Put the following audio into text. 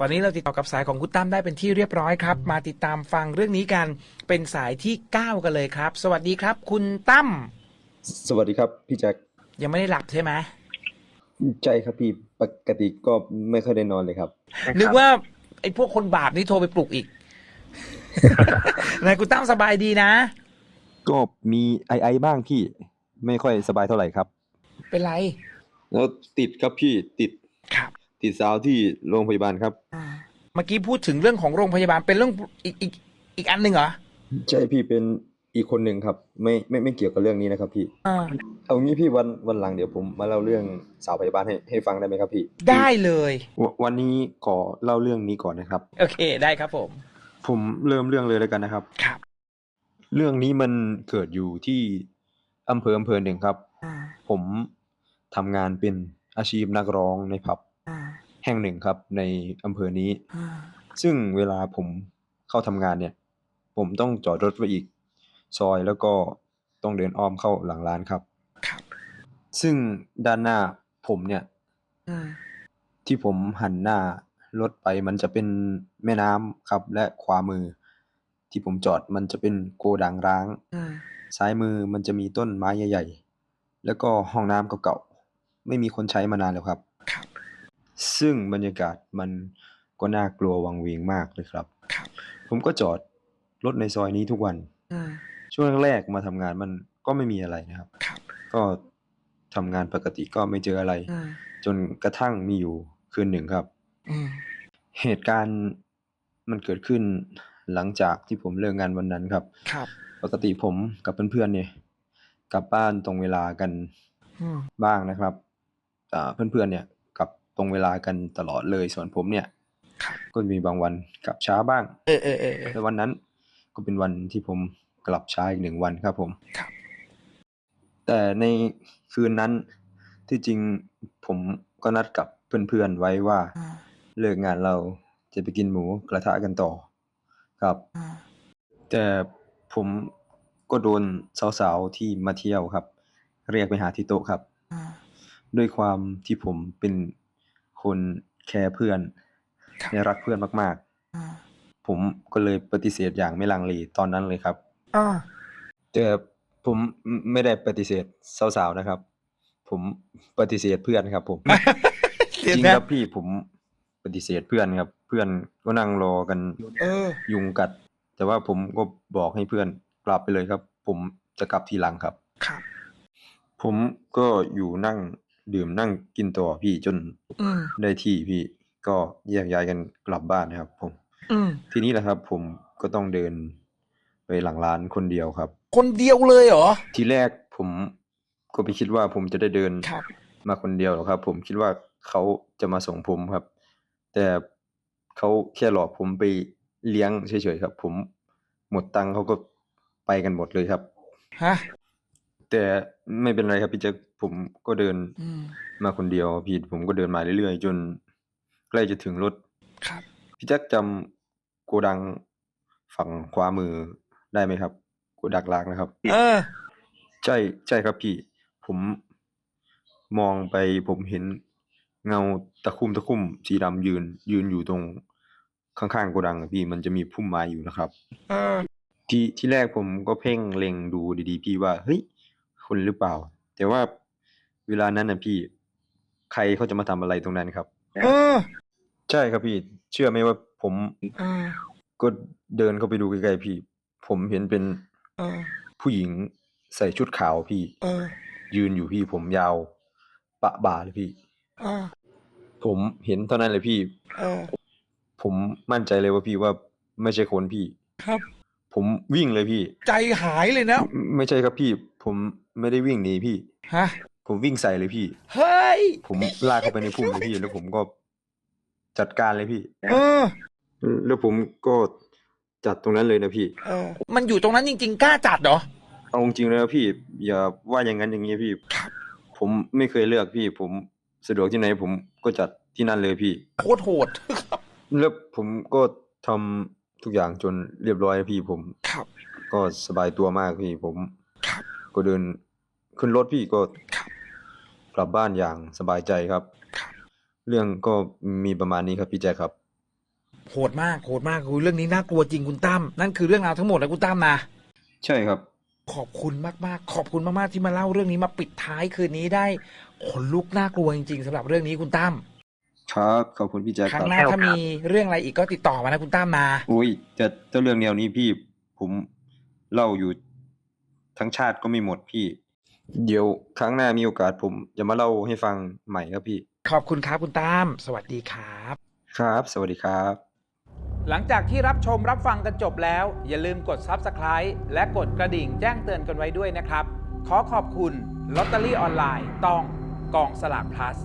ตอนนี้เราติดต่อกับสายของคุณตั้มได้เป็นที่เรียบร้อยครับ มาติดตามฟังเรื่องนี้กันเป็นสายที่ 9 กันเลยครับ สวัสดีครับ คุณตั้มสวัสดีครับพี่แจ็คยังไม่ได้หลับใช่ไหมใจครับพี่ปกติก็ไม่ค่อยได้นอนเลยครับ นึกว่าไอ้พวกคนบาปนี่โทรไปปลุกอีกนายคุณตั้มสบายดีนะ ก็มีไอไอบ้างพี่ ไม่ค่อยสบายเท่าไหร่ครับ เป็นไร แล้วติดครับพี่ติดครับ ติดสาวที่โรงพยาบาลครับ เมื่อกี้พูดถึงเรื่องของโรงพยาบาลเป็นเรื่องอีกอีกอีกอันหนึ่งเหรอใช่พี่เป็นอีกคนหนึ่งครับ ไม่ไม่ไม่เกี่ยวกับเรื่องนี้นะครับ พี่อ่าเอางี้พี่วันวันหลังเดี๋ยวผมมาเล่าเรื่องสาวพยาบาลให้ให้ฟังได้ไหมครับพี่ได้เลย ววันนี้ขอเล่าเรื่องนี้ก่อนนะครับ โอเคได้ครับผม ผมเริ่มเรื่องเลยแล้วกันนะครับ ครับ เรื่องนี้มันเกิดอยู่ที่อำเภออำเภอหนึ่งครับอ่าผมทำงานเป็นอาชีพนักร้องในผับ อ่าแห่งหนึ่งครับในอำเภอนี้อ่าซึ่งเวลาผมเข้าทำงานเนี่ย ผมต้องจอดรถไว้อีกซอย แล้วก็ต้องเดินอ้อมเข้าหลังร้านครับ ครับ ซึ่งด้านหน้าผมเนี่ยอ่าที่ผมหันหน้ารถไปมันจะเป็นแม่น้ำครับ และขวามือที่ผมจอดมันจะเป็นโกดังร้างอ่าซ้ายมือมันจะมีต้นไม้ใหญ่ ๆ แล้วก็ห้องน้ำเก่า ๆ ไม่มีคนใช้มานานแล้วครับครับ ซึ่งบรรยากาศมันก็น่ากลัววังเวงมากเลยครับ ครับผมก็จอดรถในซอยนี้ทุกวันอ่าช่วงแรกๆมาทำงานมันก็ไม่มีอะไรนะครับ ครับก็ทำงานปกติก็ไม่เจออะไรอ่าจนกระทั่งมีอยู่คืนหนึ่งครับ อืมเหตุการณ์มันเกิดขึ้นหลังจากที่ผมเลิกงานวันนั้นครับ ครับปกติผมกับเพื่อนๆเนี่ยกลับบ้านตรงเวลากันอืมบ้างนะครับอ่าเพื่อนๆเนี่ยกลับ ตรงเวลากันตลอดเลยส่วนผมเนี่ยครับก็มีบางวันกลับช้าบ้างเออเออเออเออแต่วันนั้นก็เป็นวันที่ผมกลับช้าอีกหนึ่งวันครับผมครับ แต่ในคืนนั้นที่จริงผมก็นัดกับเพื่อนๆไว้ว่าอ่าเลิกงานเราจะไปกินหมูกระทะกันต่อ ครับอ่าแต่ผมก็โดนสาวๆที่มาเที่ยวครับ เรียกไปหาที่โต๊ะครับอ่าด้วยความที่ผมเป็น คนแคร์เพื่อนครับและรักเพื่อนมากอ่าๆผมก็เลยปฏิเสธอย่างไม่ลังเลตอนนั้นเลยครับอ่าแต่ผมไม่ได้ปฏิเสธสาวๆนะครับ ผมปฏิเสธเพื่อนครับ ผมจริงครับพี่ผมปฏิเสธเพื่อนครับ เพื่อนก็นั่งรอกันเออยุงกัด แต่ว่าผมก็บอกให้เพื่อนกลับไปเลยครับ ผมจะกลับทีหลังครับครับ ผมก็อยู่นั่ง ดื่มนั่งกินต่อพี่จนอืมได้ที่พี่ก็แยกย้ายกันกลับบ้านนะครับผมอืมทีนี้แหละครับ ผมก็ต้องเดินไปหลังร้านคนเดียวครับ คนเดียวเลยเหรอ ทีแรกผมก็ไม่คิดว่าผมจะได้เดินครับมาคนเดียวหรอกครับ ผมคิดว่าเขาจะมาส่งผมครับ แต่เขาแค่หลอกผมไปเลี้ยงเฉยๆครับ ผมหมดตังค์เขาก็ไปกันหมดเลยครับฮะแต่ไม่เป็นไรครับพี่แจ็ค ผมก็เดินอืม มาคนเดียวพี่ ผมก็เดินมาเรื่อย ๆ จนใกล้จะถึงรถ ครับ พี่แจ็คจำโกดังฝั่งขวามือได้ไหมครับ โกดักลางนะครับ เออ ใช่ ใช่ครับพี่ ผมมองไป ผมเห็นเงาตะคุ่มตะคุ่มสีดำยืน ยืนอยู่ตรงข้าง ๆ โกดังอะพี่ มันจะมีพุ่มไม้อยู่นะครับ เออ ที่ ที่แรกผมก็เพ่งเล็งดูดี ๆ พี่ว่า เฮ้ย คนหรือเปล่า แต่ว่า เวลานั้นนะพี่ ใครเขาจะมาทำอะไรตรงนั้นครับ เออใช่ครับพี่ เชื่อไหมว่าผมเออก็เดินเข้าไปดูใกล้ๆพี่ ผมเห็นเป็นเออผู้หญิงใส่ชุดขาวพี่ เออยืนอยู่พี่ผมยาว ปะบ่าเลยพี่ เออผมเห็นเท่านั้นเลยพี่ เออ ผมมั่นใจเลยว่าพี่ว่าไม่ใช่คนพี่ ครับ ผมวิ่งเลยพี่ ใจหายเลยนะ ไม่ไม่ใช่ครับพี่ ผมไม่ได้วิ่งหนีพี่ ฮะ ผมวิ่งใส่เลยพี่ เฮ้ยผมลากเข้าไปในพุ่มเลยพี่ แล้วผมก็จัดการเลยพี่ เออแล้วผมก็จัดตรงนั้นเลยนะพี่ เออ มันอยู่ตรงนั้นจริง ๆ กล้าจัดเหรอ เอาจริงๆเลยนะพี่ อย่าว่าอย่างนั้นอย่างนี้พี่ครับผมไม่เคยเลือกพี่ ผมสะดวกที่ไหน ผมก็จัดที่นั่นเลยพี่ โคตรโหด แล้วผมก็ทำทุกอย่างจนเรียบร้อยพี่ ผมครับ ก็สบายตัวมากพี่ ผมครับก็เดินขึ้นรถพี่ก็ครับ กลับบ้านอย่างสบายใจครับครับ เรื่องก็มีประมาณนี้ครับพี่แจ๊คครับ โหดมากโหดมากคือเรื่องนี้น่ากลัวจริงคุณตั้มนั่นคือเรื่องราวทั้งหมดแล้วคุณตั้มนะใช่ครับ ขอบคุณมากๆ ขอบคุณมากๆที่มาเล่าเรื่องนี้มาปิดท้ายคืนนี้ได้ขนลุกน่ากลัวจริง ๆสำหรับเรื่องนี้คุณตั้มครับขอบคุณพี่แจ๊คคครั้รังบหน้าถ้ามีเรื่องอะไรอีกก็ติดต่อมานะคุณตั้มนะอุ้ยแต่แต่เรื่องแนวนี้พี่ผมเล่าอยู่ทั้งชาติก็ไม่หมดพี่ เดี๋ยวครั้งหน้ามีโอกาสผมจะมาเล่าให้ฟังใหม่ครับพี่ ขอบคุณครับคุณตั้มสวัสดีครับ ครับ สวัสดีครับ หลังจากที่รับชมรับฟังกันจบแล้ว อย่าลืมกด Subscribe และกดกระดิ่งแจ้งเตือนกันไว้ด้วยนะครับ ขอขอบคุณลอตเตอรี่ออนไลน์ต้องกองสลาก plus